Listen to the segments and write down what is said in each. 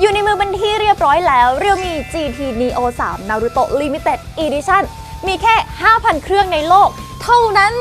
อยู่ในมือเป็นที่เรียบร้อยแล้ว เรียวมี GT Neo 3 Naruto Limited Edition มีแค่ 5,000 เครื่องในโลก เท่านั้น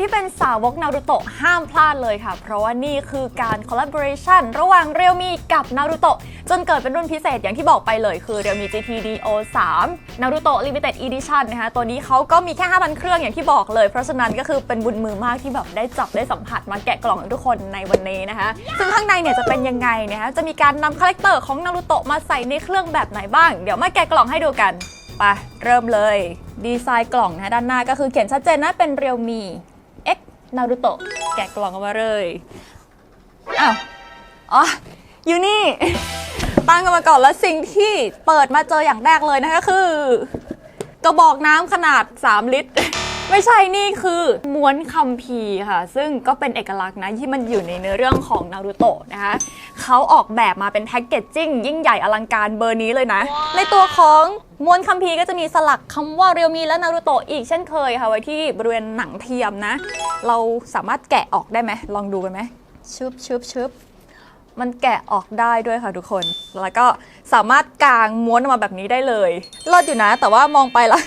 ที่เป็นสาวกนารูโตะห้ามพลาดเลยค่ะ เพราะว่านี่คือการ collaboration ระหว่างเรียวมีกับนารูโตะจนเกิดเป็นรุ่นพิเศษอย่างที่บอกไปเลยคือเรียวมี GT Neo 3 Naruto Limited Edition นะคะ ตัวนี้เขาก็มีแค่ 5,000 เครื่องอย่างที่บอกเลย เพราะฉะนั้นก็คือเป็นบุญมือมากที่แบบได้จับได้สัมผัสมาแกะกล่องทุกคนในวันนี้นะคะ ซึ่งข้างในเนี่ยจะเป็นยังไงนะคะจะมีการนำคาแรคเตอร์ของนารูโตะมาใส่ในเครื่องแบบไหนบ้าง เดี๋ยวมาแกะกล่องให้ดูกันไปเริ่มเลย ดีไซน์กล่องนะคะด้านหน้าก็คือเขียนชัดเจนนะเป็นเรียวมี นารูโตะแกะกล่องออกมาเลย อ้าว อ๋อ อยู่นี่ ตั้งกันมาก่อนแล้วสิ่งที่เปิดมาเจออย่างแรกเลยนะคะคือ กระบอกน้ำขนาด 3 ลิตร ไม่ใช่นี่คือม้วนคัมภีร์ค่ะ ซึ่งก็เป็นเอกลักษณ์นะที่มันอยู่ในเนื้อเรื่องของนารูโตะนะคะเขาออกแบบมาเป็นแพ็กเกจจิ้งยิ่งใหญ่อลังการเบอร์นี้เลยนะ ในตัวของม้วนคัมภีร์ก็จะมีสลักคำว่าเรียวมีและนารูโตะอีกเช่นเคยค่ะไว้ที่บริเวณหนังเทียมนะ เราสามารถแกะออกได้ไหมลองดูกันไหมชุบชุบชุบมันแกะออกได้ด้วยค่ะทุกคน แล้วก็สามารถกางม้วนออกมาแบบนี้ได้เลยรอดอยู่นะ แต่ว่ามองไปละ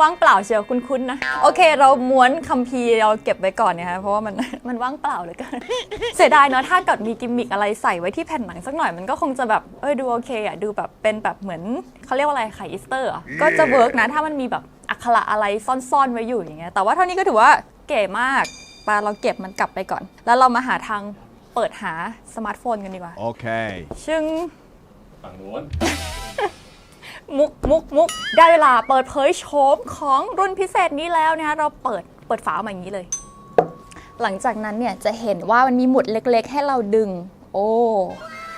ว่างเปล่าเชียวคุ้นๆนะ โอเค เราม้วนคัมภีร์เราเก็บไว้ก่อนนะคะเพราะว่ามันมันว่างเปล่าเหลยกันเสียดายเนาะถ้าเกิดมีกิมมิกอะไรใส่ไว้ที่แผ่นหนังสักหน่อยมันก็คงจะแบบเออดูโอเคอะดูแบบเป็นแบบเหมือนเขาเรียกว่าอะไรไข่อีสเตอร์ก็จะเวิร์กนะถ้ามันมีแบบอักขระอะไรซ่อนๆไว้อยู่อย่างเงี้ยแต่ว่าเท่านี้ก็ถือว่าเก๋มากปาเราเก็บมันกลับไปก่อน แล้วเรามาหาทางเปิดหาสมาร์ทโฟนกันดีกว่า Okay. ชึงฝั่งนู้น มุกมุกมุกได้เวลาเปิดเผยโฉมของรุ่นพิเศษนี้แล้วนะคะเราเปิดเปิดฝาออกมาอย่างนี้เลย หลังจากนั้นเนี่ยจะเห็นว่ามันมีหมุดเล็กๆ ให้เราดึง โอ้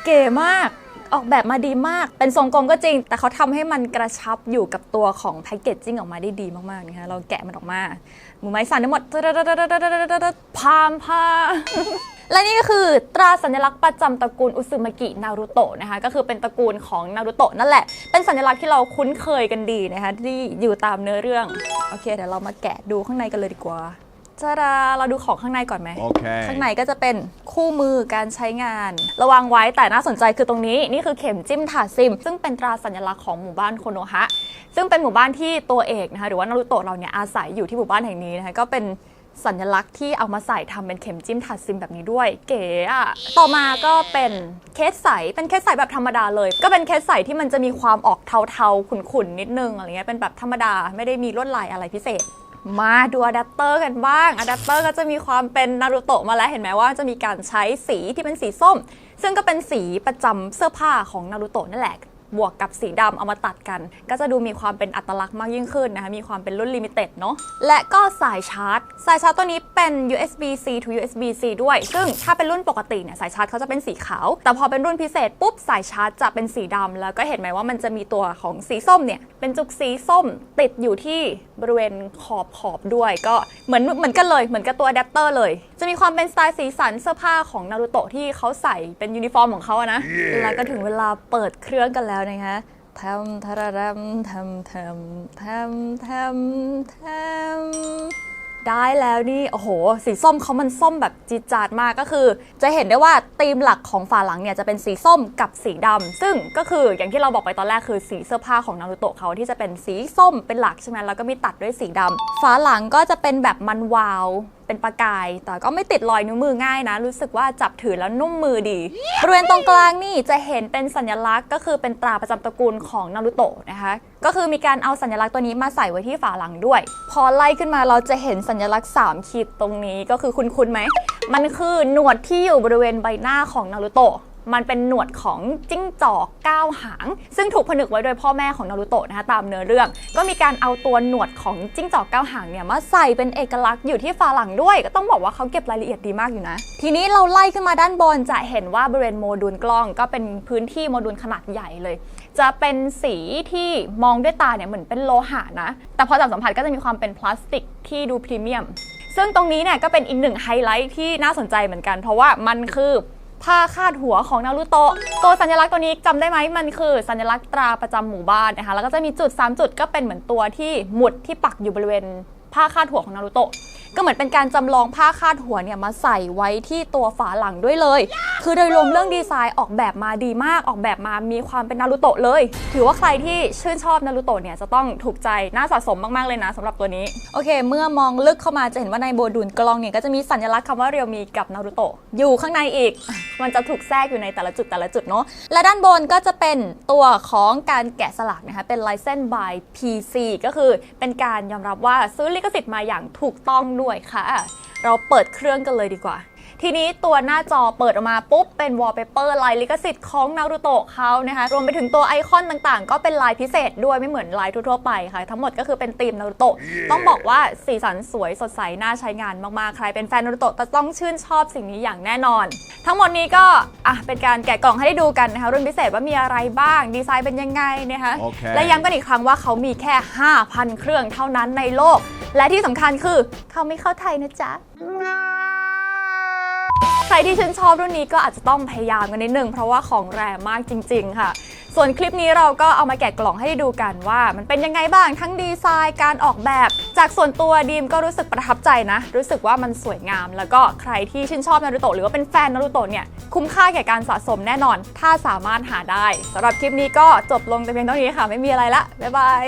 เก๋มากออกแบบมาดีมาก เป็นทรงกลมก็จริง แต่เขาทำให้มันกระชับอยู่กับตัวของแพคเกจจิ้งออกมาได้ดีมากๆนะคะเราแกะมันออกมามือไม้สั่นทั้งหมดพามพา และนี่ก็คือตราสัญลักษณ์ประจำตระกูลอุซึมากินารูโตะนะคะก็คือเป็นตระกูลของนารูโตะนั่นแหละ เป็นสัญลักษณ์ที่เราคุ้นเคยกันดีนะคะที่อยู่ตามเนื้อเรื่อง โอเคเดี๋ยวเรามาแกะดูข้างในกันเลยดีกว่าจ้าดาเราดูของข้างในก่อนไหม Okay. ข้างในก็จะเป็นคู่มือการใช้งาน ระวังไว้แต่น่าสนใจคือตรงนี้ นี่คือเข็มจิ้มถาดซิม ซึ่งเป็นตราสัญลักษณ์ของหมู่บ้านโคโนฮะ ซึ่งเป็นหมู่บ้านที่ตัวเอกนะคะหรือว่านารุโตะเราเนี่ยอาศัยอยู่ที่หมู่บ้านแห่งนี้นะคะก็เป็น สัญลักษณ์ที่เอามาใส่ทำเป็นเข็มจิ้มถาดซิมแบบนี้ด้วย เก๋อะต่อมาก็เป็นเคสใส เป็นเคสใสแบบธรรมดาเลย ก็เป็นเคสใสที่มันจะมีความออกเทาๆ ขุ่นๆ นิดนึงอะไรเงี้ย เป็นแบบธรรมดา ไม่ได้มีลวดลายอะไรพิเศษ มาดูอะแดปเตอร์กันบ้าง อะแดปเตอร์ก็จะมีความเป็นนารูโตะมาแล้ว เห็นไหมว่าจะมีการใช้สีที่เป็นสีส้ม ซึ่งก็เป็นสีประจำเสื้อผ้าของนารูโตะนั่นแหละ บวกกับสีดำเอามาตัดกัน ก็จะดูมีความเป็นอัตลักษณ์มากยิ่งขึ้นนะคะ มีความเป็นรุ่นลิมิเต็ดเนาะและก็สายชาร์จ สายชาร์จตัวนี้เป็น USB-C to USB-C ด้วย ซึ่งถ้าเป็นรุ่นปกติเนี่ยสายชาร์จเขาจะเป็นสีขาว แต่พอเป็นรุ่นพิเศษปุ๊บสายชาร์จจะเป็นสีดำแล้วก็เห็นไหมว่ามันจะมีตัวของสีส้มเนี่ยเป็นจุกสีส้มติดอยู่ที่บริเวณขอบขอบด้วย ก็เหมือนเหมือนกันเลยเหมือนกับตัวอะแดปเตอร์เลย จะมีความเป็นสไตล์สีสันเสื้อผ้าของนารูโตะที่เขาใส่เป็นยูนิฟอร์มของเขาอะนะแล้วก็ถึงเวลาเปิดเครื่องกันแล้วนะคะทำทารรมทำทำทำทำทำได้แล้วนี่ โอ้โห สีส้มเขามันส้มแบบจิจาดมากก็คือ จะเห็นได้ว่าธีมหลักของฝาหลังเนี่ยจะเป็นสีส้มกับสีดำซึ่งก็คืออย่างที่เราบอกไปตอนแรกคือสีเสื้อผ้าของนารูโตะเขาที่จะเป็นสีส้มเป็นหลักใช่ไหมแล้วก็มีตัดด้วยสีดำฝาหลังก็จะเป็นแบบมันวาว เป็นประกาย แต่ก็ไม่ติดรอยนิ้วมือง่ายนะ รู้สึกว่าจับถือแล้วนุ่มมือดี บริเวณตรงกลางนี่จะเห็นเป็นสัญลักษณ์ก็คือเป็นตราประจำตระกูลของนารูโตะนะคะ ก็คือมีการเอาสัญลักษณ์ตัวนี้มาใส่ไว้ที่ฝาหลังด้วย พอไล่ขึ้นมาเราจะเห็นสัญลักษณ์ 3 ขีดตรงนี้ก็คือคุณคุณไหม มันคือหนวดที่อยู่บริเวณใบหน้าของนารูโตะ มันเป็นหนวดของจิ้งจอกก้าวหาง ซึ่งถูกผนึกไว้โดยพ่อแม่ของนารูโตะนะคะตามเนื้อเรื่อง ก็มีการเอาตัวหนวดของจิ้งจอกก้าวหางเนี่ยมาใส่เป็นเอกลักษณ์อยู่ที่ฝาหลังด้วย ก็ต้องบอกว่าเขาเก็บรายละเอียดดีมากอยู่นะ ทีนี้เราไล่ขึ้นมาด้านบนจะเห็นว่าบริเวณโมดูลกล้อง ก็เป็นพื้นที่โมดูลขนาดใหญ่เลย จะเป็นสีที่มองด้วยตาเนี่ยเหมือนเป็นโลหะนะ แต่พอจับสัมผัสก็จะมีความเป็นพลาสติกที่ดูพรีเมียมซึ่งตรงนี้เนี่ยก็เป็นอีกหนึ่งไฮไลท์ที่น่าสนใจเหมือนกัน เพราะว่ามันคือ ผ้าคาดหัวของนารูโตะตัวสัญลักษณ์ตัวนี้จำได้ไหมมันคือ สัญลักษณ์ตราประจำหมู่บ้านนะคะแล้วก็จะมีจุด 3 จุดก็เป็นเหมือนตัวที่หมุดที่ปักอยู่บริเวณผ้าคาดหัวของนารูโตะ ก็เหมือนเป็นการจำลองผ้าคาดหัวเนี่ยมาใส่ไว้ที่ตัวฝาหลังด้วยเลย คือโดยรวมเรื่องดีไซน์ออกแบบมาดีมากออกแบบมามีความเป็นนารูโตะเลย ถือว่าใครที่ชื่นชอบนารูโตะเนี่ยจะต้องถูกใจน่าสะสมมากๆเลยนะสำหรับตัวนี้โอเค เมื่อมองลึกเข้ามาจะเห็นว่าในโบดูลกล้องเนี่ยก็จะมีสัญลักษณ์คำว่าเรียวมีกับนารูโตะอยู่ข้างในอีก มันจะถูกแทรกอยู่ในแต่ละจุดแต่ละจุดเนาะและด้านบนก็จะเป็นตัวของการแกะสลักนะคะเป็น license by PC ก็คือเป็นการยอมรับว่าซื้อลิขสิทธิ์มาอย่างถูกต้องด้วยค่ะ เราเปิดเครื่องกันเลยดีกว่าทีนี้ตัวหน้าจอเปิดออกมาปุ๊บ เป็นวอลเปเปอร์ลายลิขสิทธิ์ของนารูโตะเขานะคะ รวมไปถึงตัวไอคอนต่างๆ ก็เป็นลายพิเศษด้วยไม่เหมือนลายทั่วๆไปค่ะ ทั้งหมดก็คือเป็นธีมนารูโตะต้องบอกว่าสีสันสวยสดใส น่าใช้งานมากๆ ใครเป็นแฟนนารูโตะจะต้องชื่นชอบสิ่งนี้อย่างแน่นอน ทั้งหมดนี้ก็อะเป็นการแกะกล่องให้ได้ดูกันนะคะรุ่นพิเศษว่ามีอะไรบ้างดีไซน์เป็นยังไงนะคะโอเคและย้ำกันอีกครั้งว่าเขามีแค่ 5,000 เครื่องเท่านั้นในโลก และที่สำคัญคือเขาไม่เข้าไทยนะจ๊ะ ใครที่ชื่นชอบรุ่นนี้ก็อาจจะต้องพยายามกันนิดนึง เพราะว่าของแรงมากจริง ๆ ค่ะ ส่วนคลิปนี้เราก็เอามาแกะกล่องให้ดูกันว่า มันเป็นยังไงบ้างทั้งดีไซน์การออกแบบ จากส่วนตัวดีมก็รู้สึกประทับใจนะ รู้สึกว่ามันสวยงาม แล้วก็ใครที่ชื่นชอบนารูโตะหรือว่าเป็นแฟนนารูโตะเนี่ยคุ้มค่าแก่การสะสมแน่นอน ถ้าสามารถหาได้สำหรับคลิปนี้ก็จบลงแต่เพียงเท่านี้ค่ะ ไม่มีอะไรละบ๊ายบาย